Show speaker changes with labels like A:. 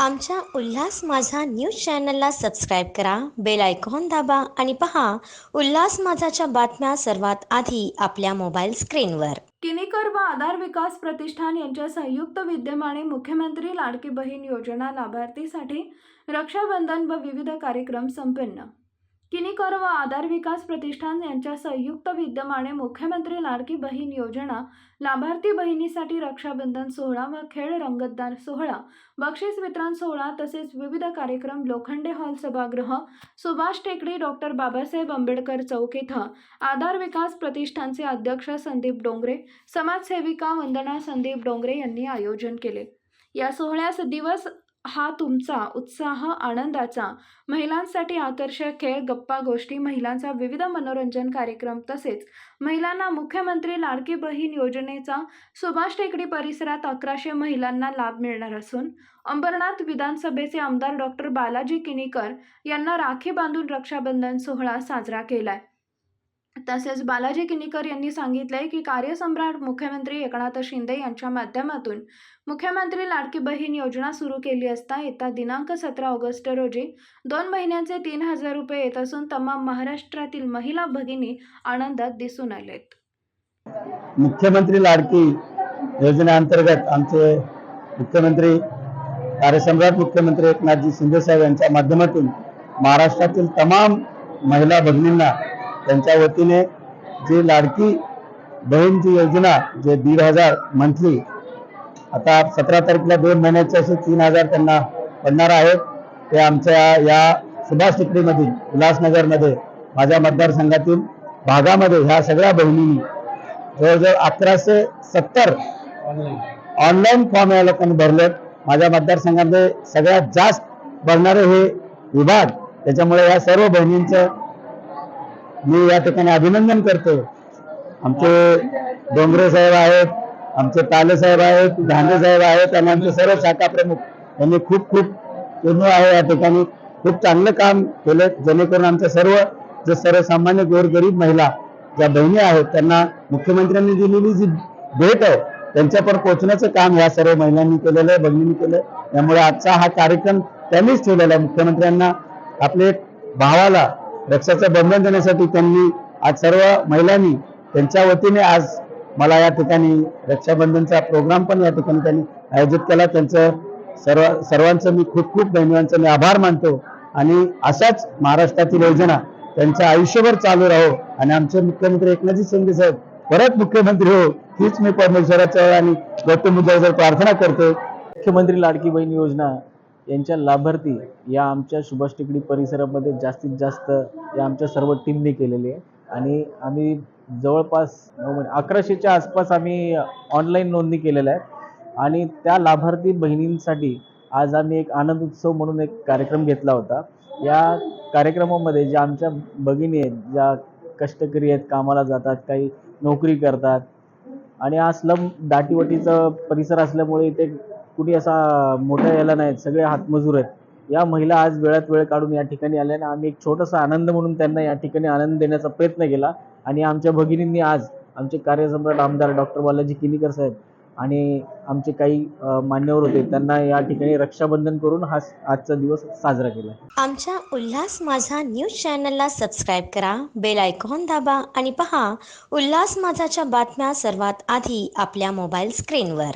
A: आमच्या उल्हास माझा न्यूज चॅनलला सबस्क्राईब करा बेल आयकॉन दाबा आणि पहा उल्हास माझाच्या बातम्या सर्वात आधी आपल्या मोबाईल स्क्रीनवर.
B: किनीकर व आधार विकास प्रतिष्ठान यांच्या संयुक्त विद्यमाने मुख्यमंत्री लाडकी बहीण योजना लाभार्थीसाठी रक्षाबंधन व विविध कार्यक्रम संपन्न. किनीकर व आधार विकास प्रतिष्ठान यांच्या संयुक्त विद्यमाने मुख्यमंत्री लाडकी बहीण योजना लाभार्थी बहिणीसाठी रक्षाबंधन सोहळा व खेळ रंगतदार सोहळा बक्षीस वितरण सोहळा तसेच विविध कार्यक्रम लोखंडे हॉल सभागृह सुभाष टेकडी डॉक्टर बाबासाहेब आंबेडकर चौक इथं आधार विकास प्रतिष्ठानचे अध्यक्ष संदीप डोंगरे समाजसेविका वंदना संदीप डोंगरे यांनी आयोजन केले. या सोहळ्यास दिवस हा तुमचा उत्साह आनंदाचा महिलांसाठी आकर्षक खेळ गप्पा गोष्टी महिलांचा विविध मनोरंजन कार्यक्रम तसेच महिलांना मुख्यमंत्री लाडकी बहीण योजनेचा सुभाष टेकडी परिसरात अकराशे महिलांना लाभ मिळणार असून अंबरनाथ विधानसभेचे आमदार डॉक्टर बालाजी किनीकर यांना राखी बांधून रक्षाबंधन सोहळा साजरा केलाय. तसेच बालाजी किनीकर यांनी सांगितलंय की कार्यसम्राट मुख्यमंत्री एकनाथ शिंदे यांच्या माध्यमातून मुख्यमंत्री लाडकी बहीण योजना सुरू केली असता येत्या दिनांक सतरा ऑगस्ट रोजी दोन महिन्यांचे तीन हजार रुपये येत असून तमाम महाराष्ट्रातील महिला भगिनी आनंदात दिसून आलेत.
C: मुख्यमंत्री लाडकी योजनेअंतर्गत आमचे मुख्यमंत्री कार्यसम्राट मुख्यमंत्री एकनाथजी शिंदेसाहेब यांच्या माध्यमातून महाराष्ट्रातील तमाम महिला भगिनींना त्यांच्या वतीने जी लाडकी बहीणची योजना जे दीड हजार मंथली आता सतरा तारखेला दोन महिन्याचे असे तीन हजार त्यांना पडणार आहेत. ते आमच्या या सुभाष टिकडीमधील उल्हासनगरमध्ये माझ्या मतदारसंघातील भागामध्ये ह्या सगळ्या बहिणींनी जवळजवळ अकराशे सत्तर ऑनलाईन फॉर्म या लोकांनी भरलेत. माझ्या मतदारसंघामध्ये सगळ्यात जास्त भरणारे हे विभाग त्याच्यामुळे या सर्व बहिणींचं मी या ठिकाणी अभिनंदन करतो. आमचे डोंगरे साहेब आहेत आमचे ताले साहेब आहेत धांडे साहेब आहेत आणि आमचे सर्व शाखा प्रमुख यांनी खूप खूप पूर्ण आहे या ठिकाणी. खूप चांगलं काम केलं जेणेकरून आमच्या सर्व जे सर्वसामान्य गोरगरीब महिला ज्या बहिणी आहेत त्यांना मुख्यमंत्र्यांनी दिलेली जी भेट आहे त्यांच्यापर्यंत पोहोचण्याचं काम या सर्व महिलांनी केलेलं आहे बहिणींनी केलं त्यामुळे आजचा हा कार्यक्रम त्यांनीच ठेवलेला आहे. मुख्यमंत्र्यांना आपले भावाला रक्षाचं बंधन देण्यासाठी त्यांनी आज सर्व महिलांनी त्यांच्या वतीने आज मला या ठिकाणी रक्षाबंधनचा प्रोग्राम पण या ठिकाणी त्यांनी आयोजित केला. त्यांचं सर्व सर्वांचं मी खूप खूप धन्यवादांचं मी आभार मानतो. आणि अशाच महाराष्ट्रातील योजना त्यांच्या आयुष्यभर चालू राहो. आणि आमचे मुख्यमंत्री एकनाथजी शिंदे साहेब परत मुख्यमंत्री हो हीच मी परमेश्वराच्या आणि गौतम बुद्धावर प्रार्थना करतो.
D: मुख्यमंत्री लाडकी बहीण योजना यांच्या लाभार्थी या आमच्या सुभाष टेकडी परिसरामध्ये जास्तीत जास्त या आमच्या सर्व टीमने केलेली आहे. आणि आम्ही जवळपास नऊ म्हणजे अकराशेच्या आसपास आम्ही ऑनलाईन नोंदणी केलेल्या आहे आणि त्या लाभार्थी बहिणींसाठी आज आम्ही एक आनंद उत्सव म्हणून एक कार्यक्रम घेतला होता. या कार्यक्रमामध्ये ज्या आमच्या भगिनी आहेत ज्या कष्टकरी आहेत कामाला जातात काही नोकरी करतात. आणि हा स्लम दाटीवटीचं परिसर असल्यामुळे इथे कुणी असा मोठा याला नाहीत सगळे हातमजूर आहेत. या महिला आज वेळात वेळ काढून या ठिकाणी आल्या आणि आम्ही एक छोटासा आनंद म्हणून त्यांना या ठिकाणी आनंद देण्याचा प्रयत्न केला. आणि आमच्या भगिनींनी आज आमचे कार्यसम्राट आमदार डॉक्टर बालाजी किनीकर साहेब आणि आमचे काही मान्यवर होते त्यांना या ठिकाणी रक्षाबंधन करून हा आजचा दिवस साजरा केला.
A: आमच्या उल्हास माझा न्यूज चॅनलला सबस्क्राईब करा बेल आयकॉन दाबा आणि पहा उल्हास माझाच्या बातम्या सर्वात आधी आपल्या मोबाईल स्क्रीनवर.